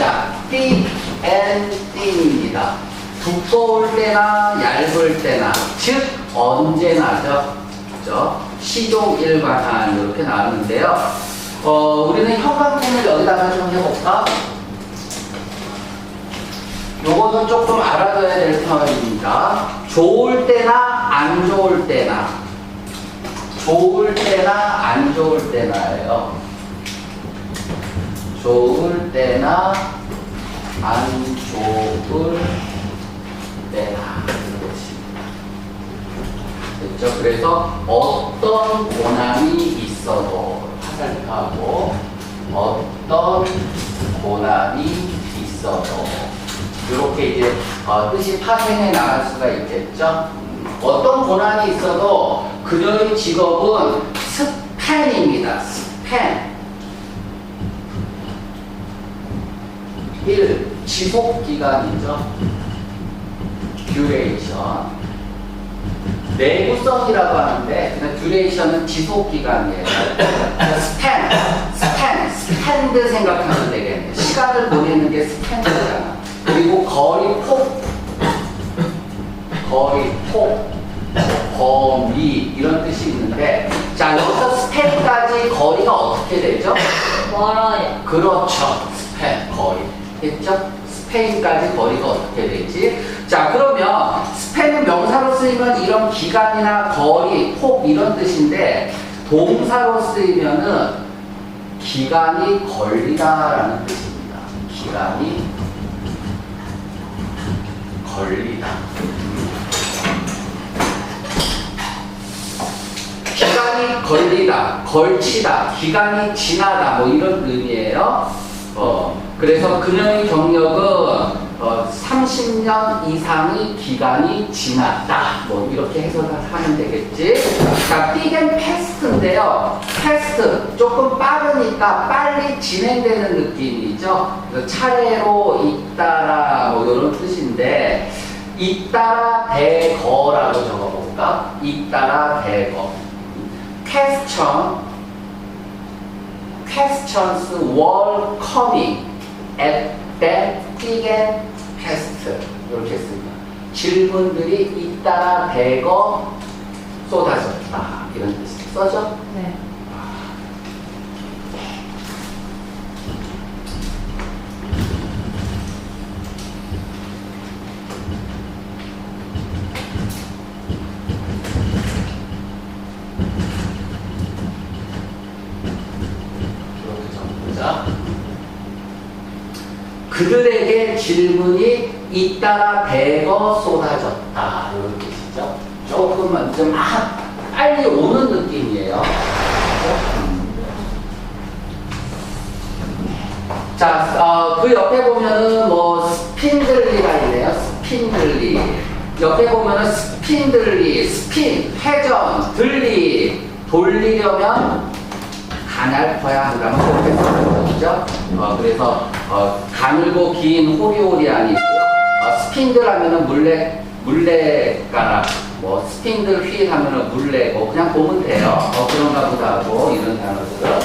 자, thick and thin입니다. 두꺼울 때나 얇을 때나, 즉 언제나죠. 그죠? 시종 일관한 이렇게 나오는데요. 어, 우리는 형광펜을 여기다가 좀 해볼까? 요거는 조금 알아둬야 될 상황입니다. 좋을 때나 안 좋을 때나, 좋을 때나 안 좋을 때나예요. 좋을 때나 안 좋을 때나. 됐죠? 그래서 어떤 고난이 있어도 화살표하고 어떤 고난이 있어도 이렇게 이제 어, 뜻이 파생해 나갈 수가 있겠죠? 음, 어떤 고난이 있어도 그녀의 직업은 스팬입니다. 스팬. 1. 지속기간이죠. 듀레이션. 내구성이라고 하는데 그냥 듀레이션은 지속기간이에요. 스팬, 스팬, 스탠드 생각하면 되겠네요. 시간을 보내는 게 스탠드잖아. 그리고 거리 폭, 거리 폭, 범위 이런 뜻이 있는데 자 여기서 스팬까지 거리가 어떻게 되죠? 멀어요. 그렇죠. 스페인 거리. 됐죠? 스페인까지 거리가 어떻게 되지? 자, 그러면 스페인은 명사로 쓰이면 이런 기간이나 거리, 폭 이런 뜻인데 동사로 쓰이면은 기간이 걸리다라는 뜻입니다. 기간이 걸리다. 기간이 걸리다, 걸치다, 기간이 지나다, 뭐 이런 의미예요. 어, 그래서 그녀의 경력은 어, 30년 이상의 기간이 지났다. 뭐 이렇게 해석하면 되겠지. 자, 띠겐 패스트인데요. 패스트 조금 빠르니까 빨리 진행되는 느낌이죠. 차례로 잇따라 뭐 이런 뜻인데 잇따라 대거라고 적어볼까? 잇따라 대거. question questions were coming at that and fast 이렇게 씁니다. 질문들이 잇따라 대거 쏟아졌다 이런 뜻이 써죠? 네. 이렇게 적어보자. 그들에게 질문이 잇따라 대거 쏟아졌다 이런 뜻이죠. 조금만 좀 아, 빨리 오는 느낌이에요. 자, 어, 그 옆에 보면은 뭐 스핀들리가 있네요. 스핀들리. 옆에 보면은 스핀들리, 스핀, 회전, 들리, 돌리려면 가날퍼야 한다면 그렇게 쓰 는 거죠. 어, 그래서 어, 가늘고 긴 호리호리안이 있고요. 어, 스핀들 하면은 물레 물레가락, 뭐 스핀들 휠 하면은 물레고 그냥 보면 돼요. 어, 그런가 보다 하고 이런 단어들은.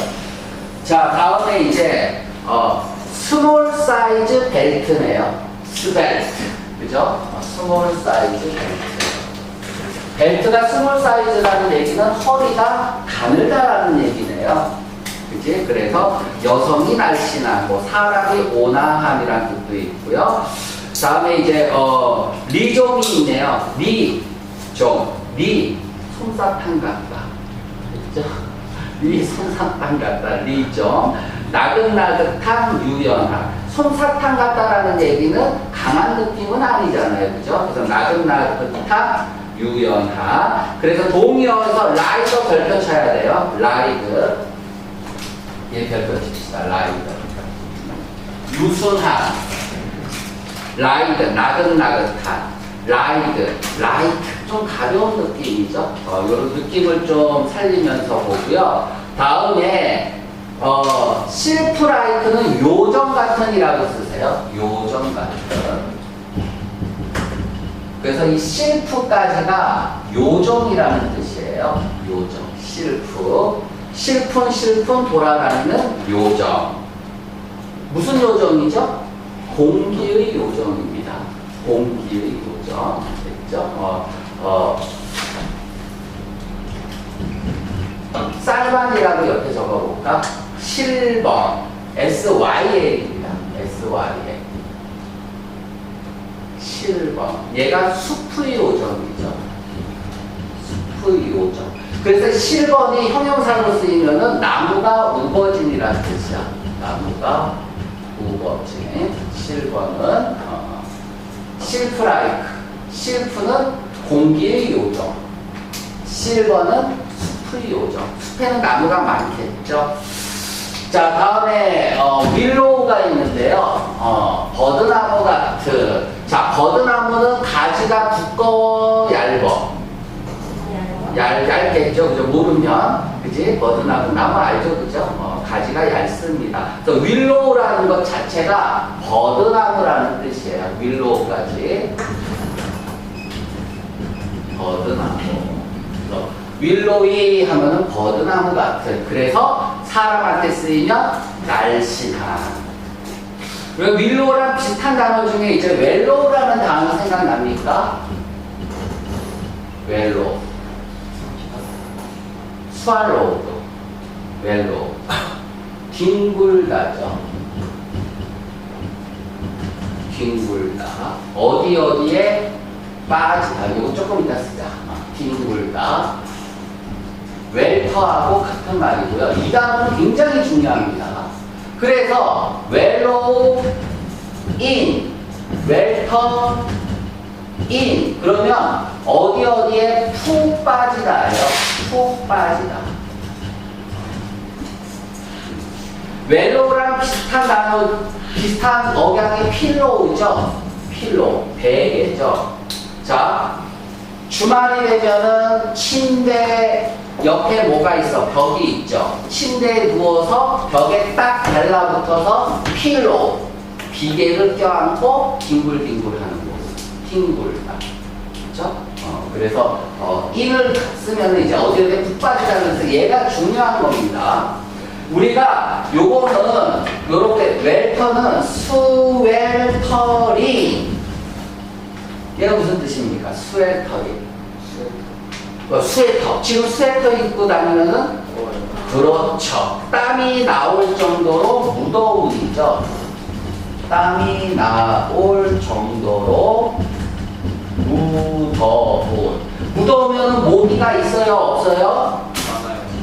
자 다음에 이제 어, 스몰 사이즈 벨트네요. 스벨트, 그죠? 어, 스몰 사이즈 벨트. 벨트가 스몰 사이즈라는 얘기는 허리가 가늘다라는 얘기네요. 그지? 그래서 여성이 날씬하고 사람이 온화함이라는 뜻도 있고요. 다음에 이제 어 리종이 있네요. 리종, 리 솜사탕 같다. 그죠? 리 솜사탕 같다. 리종 나긋나긋한 유연함. 솜사탕 같다라는 얘기는 강한 느낌은 아니잖아요. 그죠? 그래서 나긋나긋한 유연함. 그래서 동의어에서 라이더 별표 쳐야 돼요. 라이드. 얘 별표 칩시다. 라이드. 유순한. 라이드. 나긋나긋한. 라이드. 라이트. 좀 가벼운 느낌이죠. 어, 이런 느낌을 좀 살리면서 보고요. 다음에 어, 실프라이트는 요정 같은이라고 쓰세요. 요정 같은. 그래서 이 실프까지가 요정이라는 뜻이에요. 요정, 실프. 실픈, 실픈 돌아다니는 요정. 무슨 요정이죠? 공기의 요정입니다. 공기의 요정. 됐죠? 어, 어, 쌀반이라고 옆에 적어볼까? 실번. SYL입니다. SYL. 실번. 얘가 숲의 요정이죠. 숲의 요정. 그래서 실번이 형용사로 쓰이면은 나무가 우거진이라는 뜻이야. 나무가 우거진. 실번은 어, 실프라이크. 실프는 공기의 요정. 실버는 숲의 요정. 숲에는 나무가 많겠죠. 자, 다음에 어, 윌로우가 있는데요. 어, 버드나무 같은. 자, 버드나무는 가지가 두꺼워 얇어. 얇, 얇겠죠. 그죠? 모르면. 그지? 버드나무, 나무 알죠? 그죠? 어, 가지가 얇습니다. 그래서 윌로우라는 것 자체가 버드나무라는 뜻이에요. 윌로우까지. 버드나무. 그래서 윌로이 하면은 버드나무 같은. 그래서 사람한테 쓰이면 날씬한. 그리고 윌로우랑 비슷한 단어 중에 이제 웰로우라는 단어 생각납니까? 웰로우. 웰로우. 뒹굴다죠. 뒹굴다. 어디 어디에 빠지다. 이거 조금 이따 쓰자. 어, 뒹굴다. 웰터하고 같은 말이고요. 이 단어는 굉장히 중요합니다. 그래서 웰로우 인, 웰터 인 그러면 어디 어디에 푹 빠지다예요. 푹 빠지다. 웰로우랑 비슷한 단어, 비슷한 억양의 필로우죠. 필로, 베개죠. 자, 주말이 되면은 침대 옆에 뭐가 있어? 벽이 있죠. 침대에 누워서 벽에 딱 달라붙어서 필로, 비계를 껴안고 뒹굴뒹굴 하는 모습. 뒹굴다. 그렇죠? 어, 그래서 어, 인을 쓰면 이제 어디 어디 푹 빠지다는 서 얘가 중요한 겁니다. 우리가 요거는 요렇게 웰터는 스웰터링 얘가 무슨 뜻입니까? 스웰터링 어, 스웨터. 지금 스웨터 입고 다니면은 그렇죠. 땀이 나올 정도로 무더운이죠. 땀이 나올 정도로 무더운 무더우면 모기가 있어요 없어요?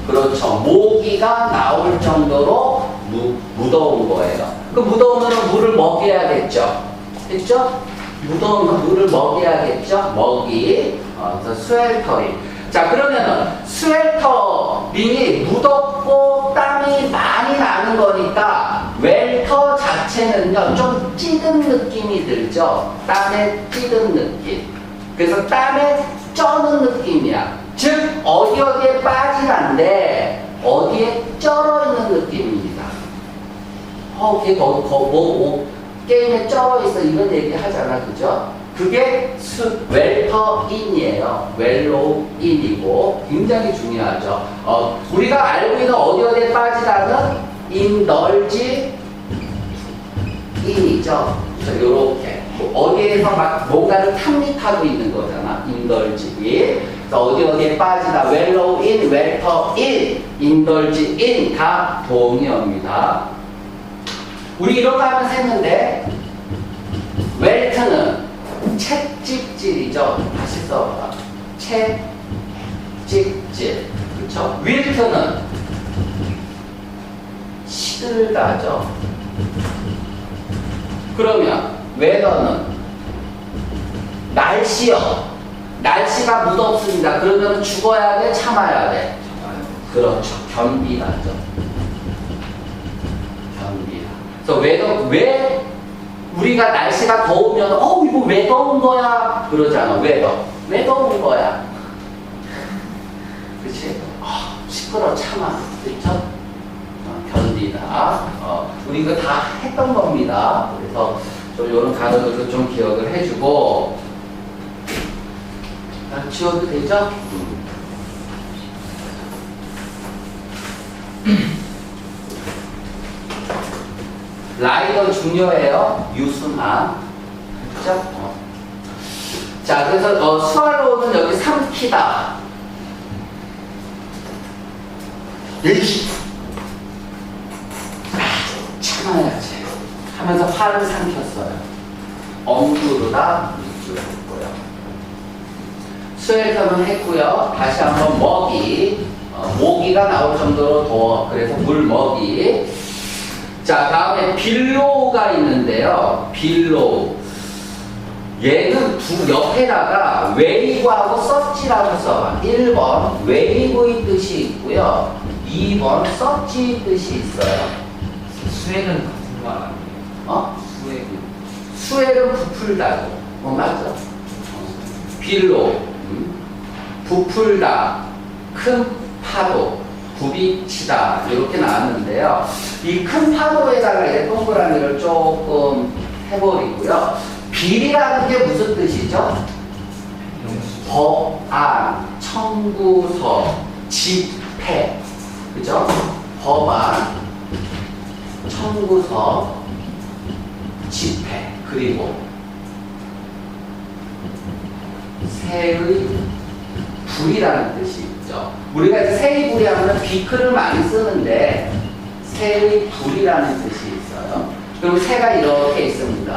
그렇죠. 모기가 나올 정도로 무, 무더운 거예요. 그 무더우면 물을 먹여야겠죠. 됐죠? 무더우면 물을 먹여야겠죠. 먹이. 어, 스웰터링. 자 그러면은 스웰터링이 무덥고 땀이 많이 나는 거니까 자체는요 좀 찌든 느낌이 들죠. 땀에 찌든 느낌. 그래서 땀에 쩌는 느낌이야. 즉 어디 어디에 빠지는데 어디에 쩔어 있는 느낌입니다. 어, 걔 거, 거, 뭐, 뭐, 게임에 쩔어 있어 이런 얘기 하잖아, 그죠? 그게 수, 웰터인이에요. 웰로인이고 굉장히 중요하죠. 어, 우리가 알고 있는 어디 어디에 빠지다는 인널지 인이죠. 그래서 요렇게 뭐 어디에서 막 뭔가를 탐닉하고 있는 거잖아. 인덜지 그래서 어디 어디에 빠지다. 웰로우 인, 웰터 인, 인덜지 인 다 동의어입니다. 우리 이런 거 하면서 했는데 웰트는 채찍질이죠. 다시 써봐. 채찍질. 그쵸? 윌트는 시들다죠. 그러면 웨더는 날씨요. 날씨가 무덥습니다. 그러면 죽어야 돼, 참아야 돼. 그렇죠. 견디다죠. 견디다. 그래서 웨더 왜 우리가 날씨가 더우면 어 이거 왜 더운 거야 그러잖아. 웨더 왜 더운 거야. 그렇지? 아, 시끄러 참아. 그렇죠? 어, 우리 이거 다 했던 겁니다. 그래서 좀 이런 단어들도 좀 기억을 해주고 아, 지워도 되죠? 라이더 중요해요. 유순한. 그죠? 어. 자, 그래서 어, 스왈로우는 여기 삼키다. 예시. 참아야지. 하면서 화를 삼켰어요. 엉두르다 입술했고요. 스웰컴은 했고요. 다시 한번 먹이. 어, 모기가 나올 정도로 더워. 그래서 물 먹이. 자, 다음에 빌로우가 있는데요. 빌로우. 얘는 두 옆에다가 웨이브하고 서치라고 써. 1번 웨이브의 뜻이 있고요. 2번 서치의 뜻이 있어요. 수액은 같은 거 아니에요? 어? 수액은 수액은 부풀다고. 어. 어. 빌로, 음? 부풀다, 큰 파도, 부비치다 이렇게 나왔는데요. 이 큰 파도에다가 이제 동그라미를 조금 해버리고요. 빌이라는 게 무슨 뜻이죠? 법안, 청구서, 집회, 그죠? 법안, 청구서, 집회, 그리고 새의 불이라는 뜻이 있죠. 우리가 이제 새의 불이 하면 비크를 많이 쓰는데 새의 불이라는 뜻이 있어요. 그럼 새가 이렇게 있습니다.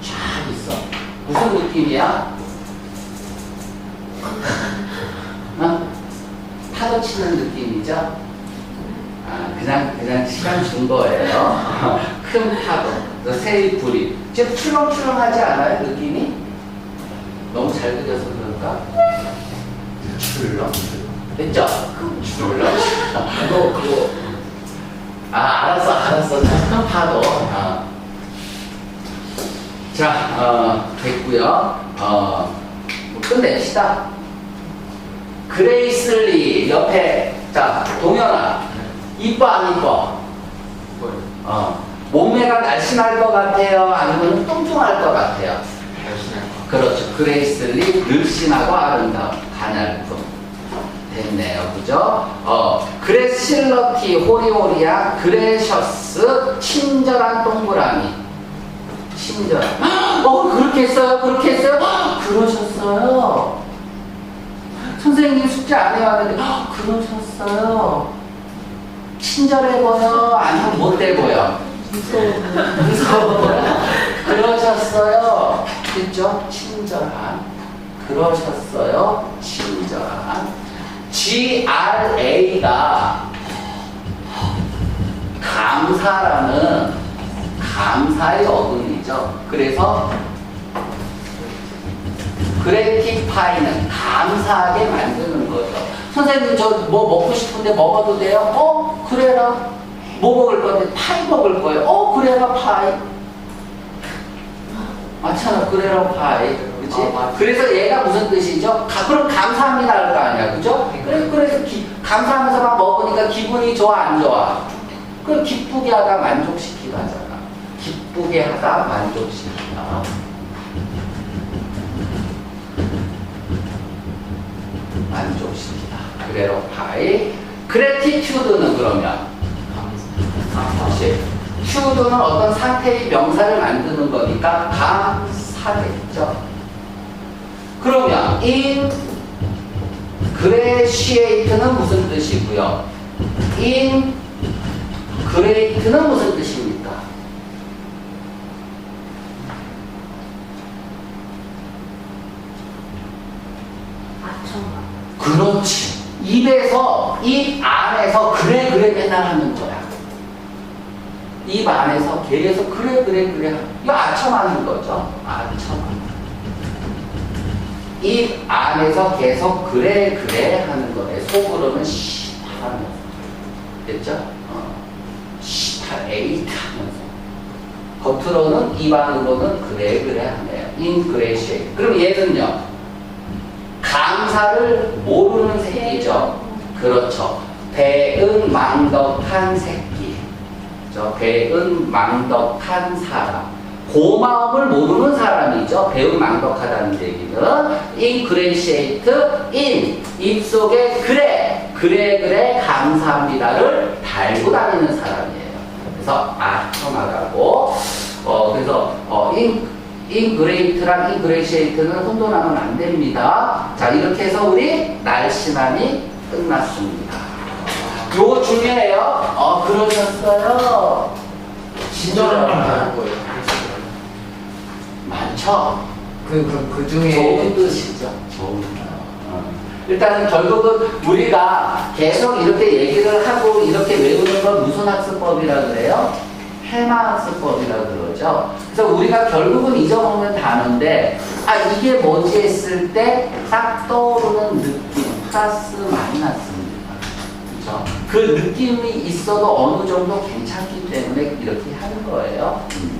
쫙 있어. 무슨 느낌이야? 어? 파도 치는 느낌이죠? 아, 그냥, 그냥 시간 준 거예요. 큰 파도. 새의 불이. 지금 출렁출렁하지 않아요, 느낌이? 너무 잘 그려서 그런가? 출렁. 됐죠? 출렁. 그거, 그거. 아, 알았어, 알았어. 자, 큰 파도. 아. 자, 어, 됐고요. 어, 뭐 끝냅시다. 그레이슬리 옆에 자 동현아 이뻐 안 이뻐? 어. 몸매가 날씬할 것 같아요? 아니면 뚱뚱할 것 같아요? 그렇죠. 그레이슬리 늘씬하고 아름다움 가냘품. 됐네요. 그죠? 어. 그레실러티 호리호리아 그레셔스 친절한 동그라미. 친절한 어 그렇게 했어요? 그렇게 했어요? 헉, 그러셨어요? 선생님 숙제 안 해왔는데 헉, 그러셨어요 친절해 보여? 아니면 못돼 보여? 무서워. 그러셨어요? 그죠? 친절한. 그러셨어요? 친절한. GRA가 감사라는 감사의 어근이죠. 그래서 그래티파이는 감사하게 만드는 거죠. 선생님 저 뭐 먹고 싶은데 먹어도 돼요? 어 그래라. 뭐 먹을 건데 파이 먹을 거예요. 어 그래라 파이. 맞잖아 그래라 파이. 그치? 아. 그래서 얘가 무슨 뜻이죠? 가, 그럼 감사합니다 할 거 아니야. 그죠? 그래, 그래서 기, 감사하면서 막 먹으니까 기분이 좋아 안 좋아? 그 기쁘게 하다 만족시키다잖아. 기쁘게 하다 만족시키다. 만족시키다. 그래로 파이. 그래티튜드는 그러면 감사 다시 튜드는 어떤 상태의 명사를 만드는 거니까 감사겠죠. 그러면 in gratiate는 무슨 뜻이고요? in great는 무슨 뜻입니까? 그렇지. 입에서, 입 안에서 그래, 그래 맨날 하는 거야. 입 안에서 계속 그래, 그래, 그래. 이거 아첨하는 거죠. 아첨. 입 안에서 계속 그래, 그래 하는 거예요. 속으로는 시 하면서. 됐죠? 어. 시타, 에이트 하면서. 겉으로는, 입 안으로는 그래, 그래 하네요. 인그레시. 그럼 얘는요? 감사를 모르는 새끼죠. 그렇죠. 배은 망덕한 새끼. 저 배은 망덕한 사람. 고마움을 모르는 사람이죠. 배은 망덕하다는 얘기는 ingratiate in 입속에 그래 그래 그래 감사합니다를 달고 다니는 사람이에요. 그래서 아터나가고 어 그래서 어 인, 인그레이트랑 인그레이시에이트는 혼돈하면 안 됩니다. 자 이렇게 해서 우리 날씬함이 끝났습니다. 요거 중요해요. 어 그러셨어요. 친절한 말 다른 거예요. 많죠. 그, 그, 그 중에. 좋은 뜻이죠. 좋은 뜻. 어. 일단은 결국은 우리가 계속 이렇게 얘기를 하고 이렇게 외우는 건 무슨 학습법이라 그래요? 해마 학습법이라 그러죠. 그래서 우리가 결국은 잊어먹는 단어인데 아 이게 뭐지 했을 때 딱 떠오르는 느낌 플러스 마이너스입니다. 그렇죠? 그 느낌이 있어도 어느 정도 괜찮기 때문에 이렇게 하는 거예요. 음.